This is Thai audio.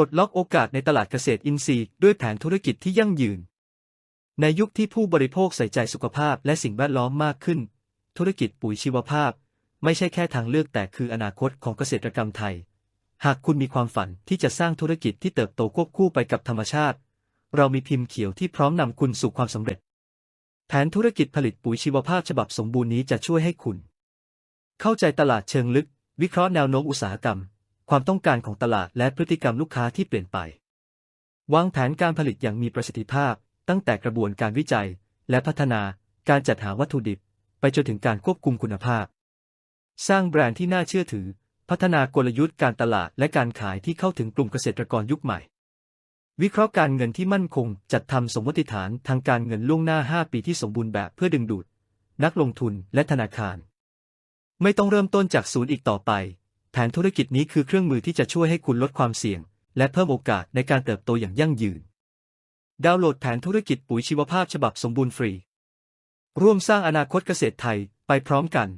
ปลดล็อกโอกาสในตลาดเกษตรอินทรีย์ด้วยแผนธุรกิจที่ยั่งยืน ในยุคที่ผู้บริโภคใส่ใจสุขภาพและสิ่งแวดล้อมมากขึ้น ธุรกิจปุ๋ยชีวภาพ ไม่ใช่แค่ทางเลือกแต่คืออนาคตของเกษตรกรรมไทย หากคุณมีความฝันที่จะสร้างธุรกิจที่เติบโตควบคู่ไปกับธรรมชาติ เรามีพิมพ์เขียวที่พร้อมนำคุณสู่ความสำเร็จ แผนธุรกิจผลิตปุ๋ยชีวภาพฉบับสมบูรณ์นี้จะช่วยให้คุณ เข้าใจตลาดเชิงลึก วิเคราะห์แนวโน้มอุตสาหกรรม ความต้องการของตลาดและพฤติกรรมลูกค้าที่เปลี่ยนไป วางแผนการผลิตอย่างมีประสิทธิภาพ ตั้งแต่กระบวนการวิจัย และพัฒนาการจัดหาวัตถุดิบ ไปจนถึงการควบคุมคุณภาพ สร้างแบรนด์ที่น่าเชื่อถือ พัฒนากลยุทธ์การตลาดและการขายที่เข้าถึงกลุ่มเกษตรกรยุคใหม่ วิเคราะห์การเงินที่มั่นคง จัดทำสมมติฐานทางการเงินล่วงหน้า 5 ปีที่สมบูรณ์แบบเพื่อดึงดูด นักลงทุนและธนาคาร ไม่ต้องเริ่มต้นจากศูนย์อีกต่อไป แผนธุรกิจนี้คือเครื่องมือที่จะช่วยให้คุณลดความเสี่ยง และเพิ่มโอกาสในการเติบโตอย่างยั่งยืน ดาวน์โหลดแผนธุรกิจปุ๋ยชีวภาพฉบับสมบูรณ์ฟรี ร่วมสร้างอนาคตเกษตรไทยไปพร้อมกัน